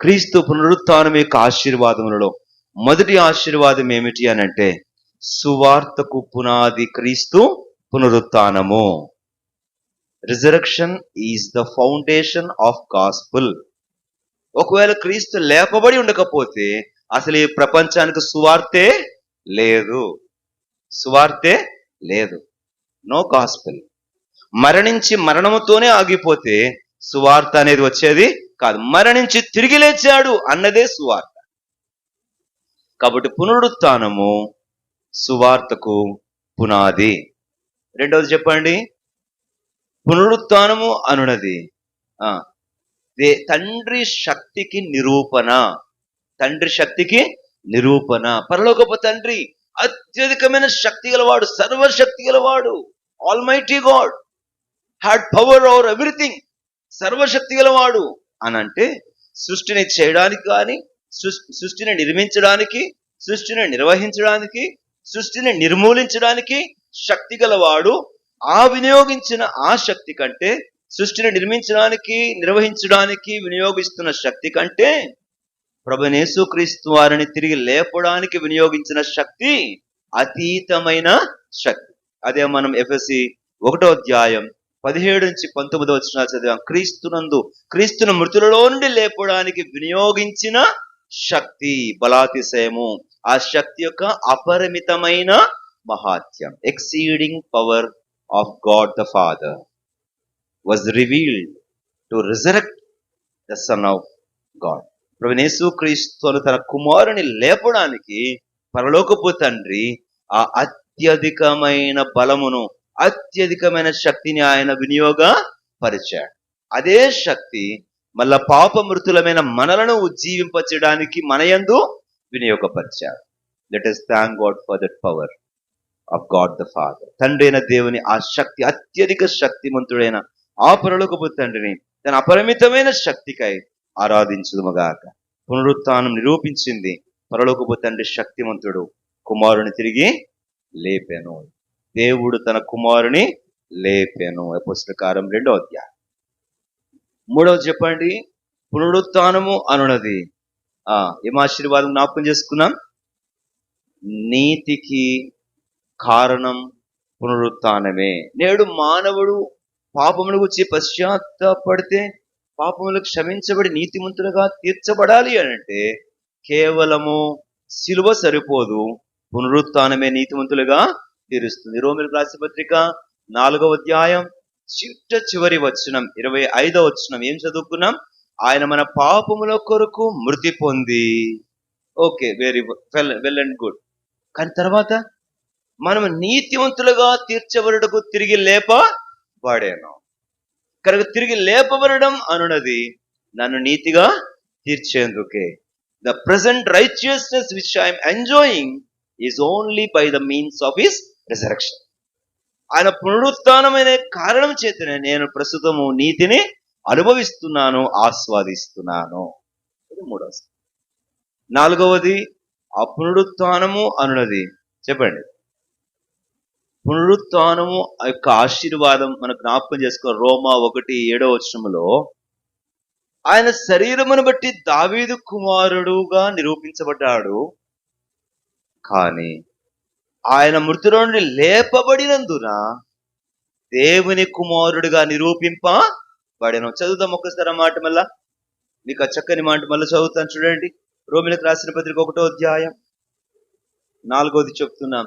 క్రీస్తు పునరుత్నం యొక్క ఆశీర్వాదములలో మొదటి ఆశీర్వాదం ఏమిటి అని అంటే సువార్తకు పునాది క్రీస్తు పునరుత్నము resurrection is the foundation of gospel ఒకవేళ క్రీస్తు లేపబడి ఉండకపోతే అసలు ఈ ప్రపంచానికి సువార్తే లేదు. సువార్తే లేదు. నో గాస్పుల్ మరణించి మరణముతోనే ఆగిపోతే సువార్త అనేది వచ్చేది కాదు మరణించి తిరిగి లేచాడు అన్నదే సువార్త. కాబట్టి పునరుత్నము సువార్తకు పునాది. రెండవది చెప్పండి. పునరుత్నము అనునది. ఆ, తండ్రి శక్తికి నిరూపణ. తండ్రి శక్తికి నిరూపణ. పరలోకపు తండ్రి అత్యధికమైన శక్తి గలవాడు సర్వశక్తి గలవాడు almighty God had power over everything సర్వశక్తి గలవాడు అని అంటే సృష్టిని చేయడానికి కానీ సృష్టిని నిర్మించడానికి సృష్టిని నిర్వహించడానికి సృష్టిని నిర్మూలించడానికి శక్తి గలవాడు ఆ వినియోగించిన ఆ శక్తి కంటే సృష్టిని నిర్మించడానికి నిర్వహించడానికి వినియోగిస్తున్న శక్తి కంటే ప్రభునేసు క్రీస్తు వారిని తిరిగి లేపడానికి వినియోగించిన శక్తి అతీతమైన శక్తి. అదే మనం ఎఫ్ఎస్సి ఒకటో అధ్యాయం పదిహేడు నుంచి పంతొమ్మిది వచ్చిన చదివాం. క్రీస్తునందు క్రీస్తును మృతులలో నుండి లేపడానికి వినియోగించిన శక్తి బలాతిశయము. ఆ శక్తి యొక్క అపరిమితమైన మహాత్యం exceeding power of God the father was revealed to resurrect the son of God ప్రభునేసు క్రీస్తును తన కుమారుని లేపడానికి పరలోకపు తండ్రి ఆ అత్యధికమైన బలమును అత్యధికమైన శక్తిని ఆయన వినియోగ పరిచాడు అదే శక్తి మళ్ళా పాప మృతులమైన మనలను ఉజ్జీవింపచేయడానికి మనయందు వినియోగపరిచాడు let us thank God for that power of God the father తండ్రి అయిన దేవుని ఆ శక్తి అత్యధిక శక్తిమంతుడైన ఆ పరలోకపు తండ్రిని తన అపరిమితమైన శక్తికై ఆరాధించుదుమగాక. పునరుత్నం నిరూపించింది పరలోకపు తండ్రి శక్తిమంతుడు. కుమారుని తిరిగి లేపెను. దేవుడు తన కుమారుని లేపెను. పుస్తకారం రెండో అధ్యాయం. మూడవది చెప్పండి. పునరుత్నము అనున్నది. ఆ ఏం ఆశీర్వాదం జ్ఞాపకం చేసుకున్నాం? నీతికి కారణం పునరుత్నమే. నేడు మానవుడు పాపముల గురించి పశ్చాత్తాపడితే పాపములు క్షమించబడి నీతిమంతులుగా తీర్చబడాలి అని అంటే కేవలము సిలువ సరిపోదు. పునరుత్నమే నీతిమంతులుగా తీరుస్తుంది. రోమిల రాసిన పత్రిక నాలుగవ అధ్యాయం చిట్ట చివరి వచనం ఇరవై ఐదవ వచనం. ఏం చదువుకున్నాం? ఆయన మన పాపముల కొరకు మృతి పొంది. Okay very well well and good. కానీ తర్వాత మనం నీతివంతులుగా తీర్చబడుటకు తిరిగి లేప లేపబడాను. కనుక తిరిగి లేపబడడం అనున్నది నన్ను నీతిగా తీర్చేందుకే. The present righteousness which I'm enjoying is only by the means of his resurrection ఆయన పునరుత్థానమైన కారణం చేతనే నేను ప్రస్తుతము నీతిని అనుభవిస్తున్నాను ఆస్వాదిస్తున్నాను. ఇది మూడవది నాలుగవది ఆ పునరుత్నము అనున్నది చెప్పండి. పునరుత్నము ఆ యొక్క ఆశీర్వాదం మన జ్ఞాపకం చేసుకో రోమా ఒకటి ఏడో వచనములో ఆయన శరీరమును బట్టి దావీదు కుమారుడుగా నిరూపించబడ్డాడు. కానీ ఆయన మృతిలో నుండి లేపబడినందున దేవుని కుమారుడిగా నిరూపింపబడిన. చదువుదాం ఒక్కసారి మాట మళ్ళా. మీకు ఆ చక్కని మాట మళ్ళీ చదువుతాను చూడండి. రోమిలకు రాసిన పత్రిక ఒకటో అధ్యాయం. నాలుగోది చెప్తున్నాం.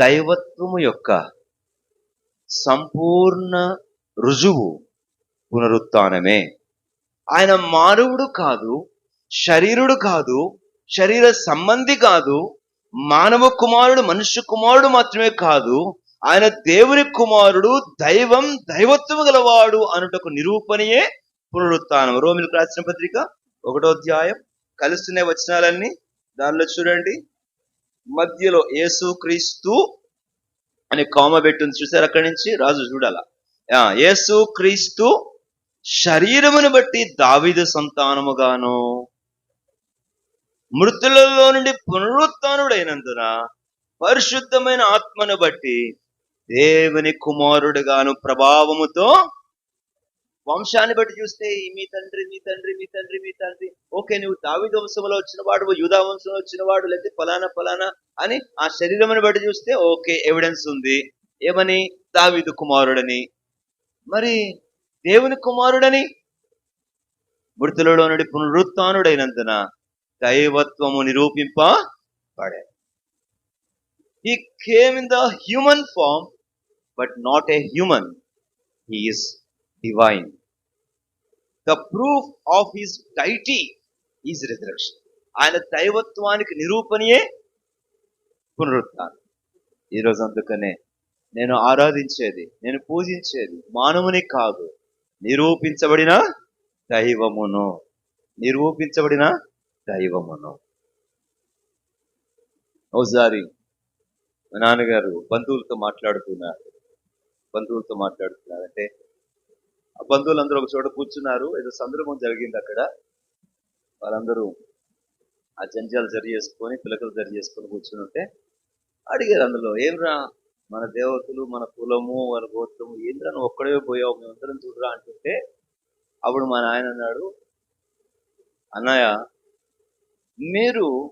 దైవత్వము యొక్క సంపూర్ణ రుజువు పునరుత్నమే. ఆయన మానవుడు కాదు శరీరుడు కాదు శరీర సంబంధి కాదు మానవ కుమారుడు మనుష్య కుమారుడు మాత్రమే కాదు ఆయన దేవుని కుమారుడు దైవం దైవత్వము గలవాడు అనుటకు నిరూపణయే పునరుత్నం రోమిలకు రాసిన పత్రిక ఒకటో అధ్యాయం. కలుస్తున్న వచనాలన్నీ దానిలో చూడండి. మధ్యలో యేసు క్రీస్తు అనే కామ పెట్టుంది చూసారు అక్కడి నుంచి? రాజు చూడాల? ఆ, యేసు క్రీస్తు శరీరమును బట్టి దావిద సంతానముగాను. మృతులలో నుండి పునరుత్డైనందున పరిశుద్ధమైన ఆత్మను బట్టి దేవుని కుమారుడుగాను ప్రభావముతో వంశాన్ని బట్టి చూస్తే మీ తండ్రి మీ తండ్రి మీ తండ్రి మీ తండ్రి. ఓకే నువ్వు దావిద వంశంలో వచ్చిన వాడు యూదా వంశంలో వచ్చిన వాడు లేకపోతే ఫలానా ఫలానా అని ఆ శరీరమును బట్టి చూస్తే ఓకే ఎవిడెన్స్ ఉంది. ఏమని? దావిదు కుమారుడని. మరి దేవుని కుమారుడని మృతులలో నుండి పునరుత్నుడైనందున దైవత్వము నిరూపింపబడే he came in the human form but not a human he is divine the proof of his deity is is ఆయన దైవత్వానికి నిరూపణయే పునరుత్థానం. ఈరోజు అందుకనే నేను ఆరాధించేది నేను పూజించేది మానవుని కాదు నిరూపించబడిన దైవమును. నిరూపించబడిన దైవమును. ఒకసారి మా నాన్నగారు బంధువులతో మాట్లాడుతున్నారు. బంధువులతో మాట్లాడుతున్నారు. అంటే ఆ బంధువులందరూ ఒక చోట కూర్చున్నారు. ఏదో సందర్భం జరిగింది అక్కడ. వాళ్ళందరూ ఆ జంజాలు జరి చేసుకొని పిలకలు జరి చేసుకొని కూర్చుని ఉంటే అడిగారు అందులో ఏమ్రా మన దేవతలు మన కులము మన గోత్రము ఏంద్రా నువ్వు ఒక్కడే పోయావు మేమందరం చూడరా అంటుంటే అప్పుడు మా నాయన అన్నాడు అన్నయ్య మీరు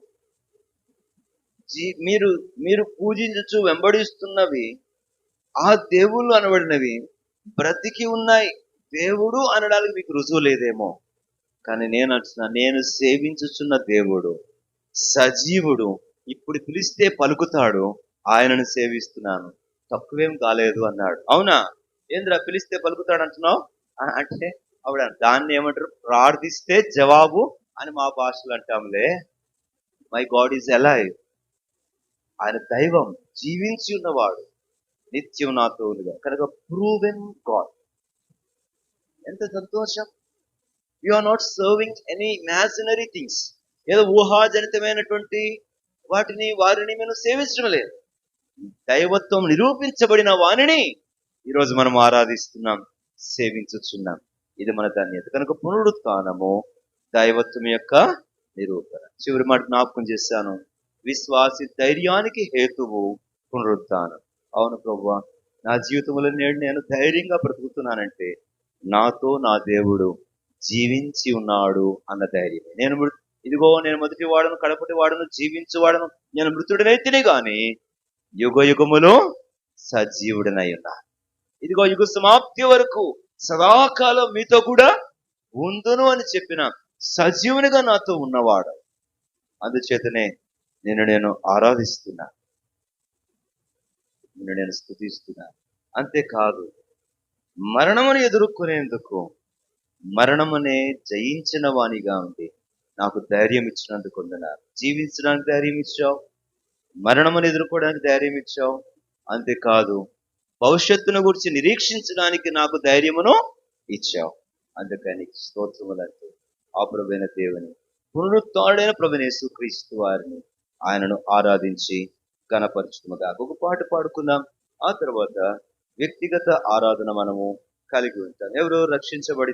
జీ మీరు మీరు పూజించచ్చు వెంబడిస్తున్నవి ఆ దేవుళ్ళు అనబడినవి బ్రతికి ఉన్నాయి. దేవుడు అనడానికి మీకు రుజువు లేదేమో. కానీ నేను అంటున్నా నేను సేవించుచున్న దేవుడు సజీవుడు ఇప్పుడు పిలిస్తే పలుకుతాడు ఆయనను సేవిస్తున్నాను. తక్కువేం కాలేదు అన్నాడు. అవునా? ఏంద్రా పిలిస్తే పలుకుతాడు అంటున్నావు? అంటే ఆవిడ దాన్ని ఏమంటారు? ప్రార్థిస్తే జవాబు అని మా భాషలు అంటాంలే. మై గాడ్ ఈజ్ ఎలైవ్ ఆయన దైవం జీవించి ఉన్నవాడు నిత్యం నాతో ఉన్నగా కనుక ప్రూవెన్ గాడ్ ఎంత సంతోషం. You are not serving any imaginary things ఏదో ఊహాజనితమైనటువంటి వాటిని వారిని మేము సేవించడం లేదు. దైవత్వం నిరూపించబడిన వాణిని ఈరోజు మనం ఆరాధిస్తున్నాం సేవించుచున్నాం. ఇది మన ధన్యత. కనుక పునరుత్నము దైవత్వం యొక్క నిరూపణ. చివరి మాట జ్ఞాపకం చేశాను. విశ్వాసి ధైర్యానికి హేతువు పునరుద్ధానం. అవును ప్రభు నా జీవితంలో నేడు నేను ధైర్యంగా బ్రతుకుతున్నానంటే నాతో నా దేవుడు జీవించి ఉన్నాడు అన్న ధైర్యం నేను మృ- ఇదిగో నేను మొదటి వాడను కడపటి వాడను జీవించువాడను నేను మృతుడనైతేనే గాని యుగ యుగములో సజీవుడనై ఉన్నా. ఇదిగో యుగ సమాప్తి వరకు సదాకాలం మీతో కూడా ఉందును అని చెప్పిన సజీవునిగా నాతో ఉన్నవాడు. అందుచేతనే నేను నేను ఆరాధిస్తున్నా. నిన్ను నేను స్థుతిస్తున్నా. అంతేకాదు మరణమును ఎదుర్కొనేందుకు మరణమునే జయించిన వాణిగా ఉండి నాకు ధైర్యం ఇచ్చినందుకు వందనాలు. జీవించడానికి ధైర్యం ఇచ్చావు. మరణమును ఎదుర్కోవడానికి ధైర్యం ఇచ్చావు. అంతేకాదు భవిష్యత్తును గురించి నిరీక్షించడానికి నాకు ధైర్యమును ఇచ్చావు. అందుకని స్తోత్రములంటే ఆ దేవుని. పునరుత్డైన ప్రభునేసు క్రీస్తు వారిని ఆయనను ఆరాధించి గణపరచుకుమగా ఒక పాట పాడుకుందాం. ఆ తర్వాత వ్యక్తిగత ఆరాధన మనము కలిగి ఉంటాం. ఎవరు రక్షించబడి